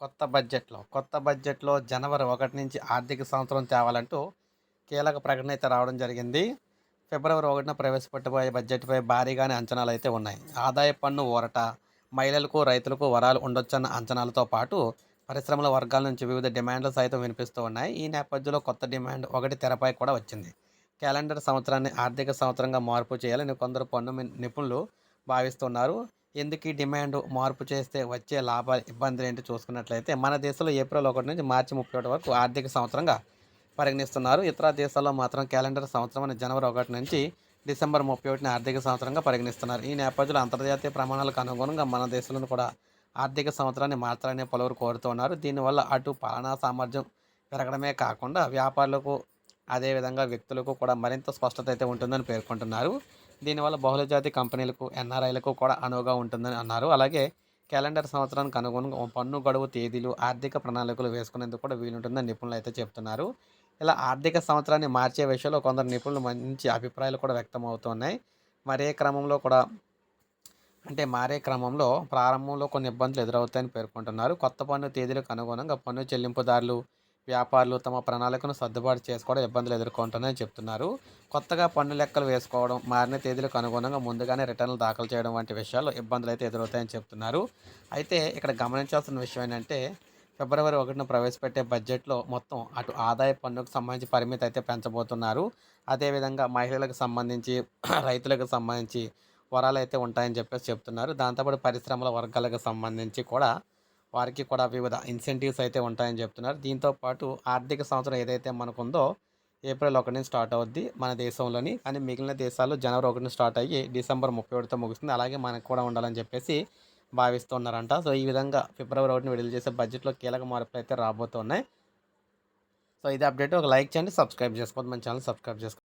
కొత్త బడ్జెట్‌లో, కొత్త బడ్జెట్‌లో జనవరి ఒకటి నుంచి ఆర్థిక సంవత్సరం తేవాలంటూ కీలక ప్రకటన అయితే రావడం జరిగింది. ఫిబ్రవరి ఒకటిన ప్రవేశపెట్టబోయే బడ్జెట్‌పై భారీగానే అంచనాలు అయితే ఉన్నాయి. ఆదాయ పన్ను ఊరట, మహిళలకు, రైతులకు వరాలు ఉండొచ్చన్న అంచనాలతో పాటు పరిశ్రమల వర్గాల నుంచి వివిధ డిమాండ్లు సైతం వినిపిస్తూ ఉన్నాయి. ఈ నేపథ్యంలో కొత్త డిమాండ్ ఒకటి తెరపై కూడా వచ్చింది. క్యాలెండర్ సంవత్సరాన్ని ఆర్థిక సంవత్సరంగా మార్పు చేయాలని కొందరు పన్ను నిపుణులు భావిస్తున్నారు. ఎందుకీ డిమాండ్ మార్పు చేస్తే వచ్చే లాభాలు, ఇబ్బందులేంటి చూసుకున్నట్లయితే మన దేశంలో ఏప్రిల్ ఒకటి నుంచి మార్చి 31 వరకు ఆర్థిక సంవత్సరంగా పరిగణిస్తున్నారు. ఇతర దేశాల్లో మాత్రం క్యాలెండర్ సంవత్సరాన్ని జనవరి ఒకటి నుంచి డిసెంబర్ 31ని ఆర్థిక సంవత్సరంగా పరిగణిస్తున్నారు. ఈ నేపథ్యంలో అంతర్జాతీయ ప్రమాణాలకు అనుగుణంగా మన దేశంలో కూడా ఆర్థిక సంవత్సరాన్ని మార్చాలని పలువురు కోరుతున్నారు. దీనివల్ల అటు పాలనా సామర్థ్యం పెరగడమే కాకుండా వ్యాపారులకు, అదేవిధంగా వ్యక్తులకు కూడా మరింత స్పష్టత అయితే ఉంటుందని పేర్కొంటున్నారు. దీనివల్ల బహుళజాతి కంపెనీలకు, ఎన్ఆర్ఐలకు కూడా అనువుగా ఉంటుందని అన్నారు. అలాగే క్యాలెండర్ సంవత్సరానికి అనుగుణంగా పన్ను గడువు తేదీలు, ఆర్థిక ప్రణాళికలు వేసుకునేందుకు కూడా వీలుంటుందని నిపుణులు అయితే చెప్తున్నారు ఇలా ఆర్థిక సంవత్సరాన్ని మార్చే విషయంలో కొందరు నిపుణులు మంచి అభిప్రాయాలు కూడా వ్యక్తమవుతున్నాయి. మరే క్రమంలో కూడా అంటే మారే క్రమంలో ప్రారంభంలో కొన్ని ఇబ్బందులు ఎదురవుతాయని పేర్కొంటున్నారు. కొత్త పన్ను తేదీలకు అనుగుణంగా పన్ను చెల్లింపుదారులు, వ్యాపారులు తమ ప్రణాళికను సర్దుబాటు చేసుకోవడం ఇబ్బందులు ఎదుర్కొంటున్నాయని చెప్తున్నారు. కొత్తగా పన్ను లెక్కలు వేసుకోవడం, మారిన తేదీలకు అనుగుణంగా ముందుగానే రిటర్న్లు దాఖలు చేయడం వంటి విషయాల్లో అయితే ఎదురవుతాయని చెప్తున్నారు. అయితే ఇక్కడ గమనించాల్సిన విషయం ఏంటంటే ఫిబ్రవరి ఒకటిన ప్రవేశపెట్టే బడ్జెట్‌లో మొత్తం అటు ఆదాయ పన్నుకు సంబంధించి పరిమితి అయితే పెంచబోతున్నారు. అదేవిధంగా మహిళలకు సంబంధించి, రైతులకు సంబంధించి వరాలైతే ఉంటాయని చెప్పేసి చెప్తున్నారు. దాంతోపాటు పరిశ్రమల వర్గాలకు సంబంధించి కూడా వారికి కూడా వివిధ ఇన్సెంటివ్స్ అయితే ఉంటాయని చెప్తున్నారు. దీంతో పాటు ఆర్థిక సంవత్సరం ఏదైతే మనకుందో ఏప్రిల్ ఒకటి నుంచి స్టార్ట్ అవుద్ది మన దేశంలోని. కానీ మిగిలిన దేశాలు జనవరి ఒకటిని స్టార్ట్ అయ్యి డిసెంబర్ 31తో ముగుస్తుంది. అలాగే మనకు కూడా ఉండాలని చెప్పేసి భావిస్తున్నారంట. సో ఈ విధంగా ఫిబ్రవరి ఒకటిని విడుదల చేసే బడ్జెట్‌లో కీలక మార్పులు అయితే రాబోతున్నాయి. సో ఇది అప్డేట్. ఒక లైక్ చేయండి, సబ్స్క్రైబ్ చేసుకోండి మన ఛానల్ సబ్స్క్రైబ్ చేసుకోండి.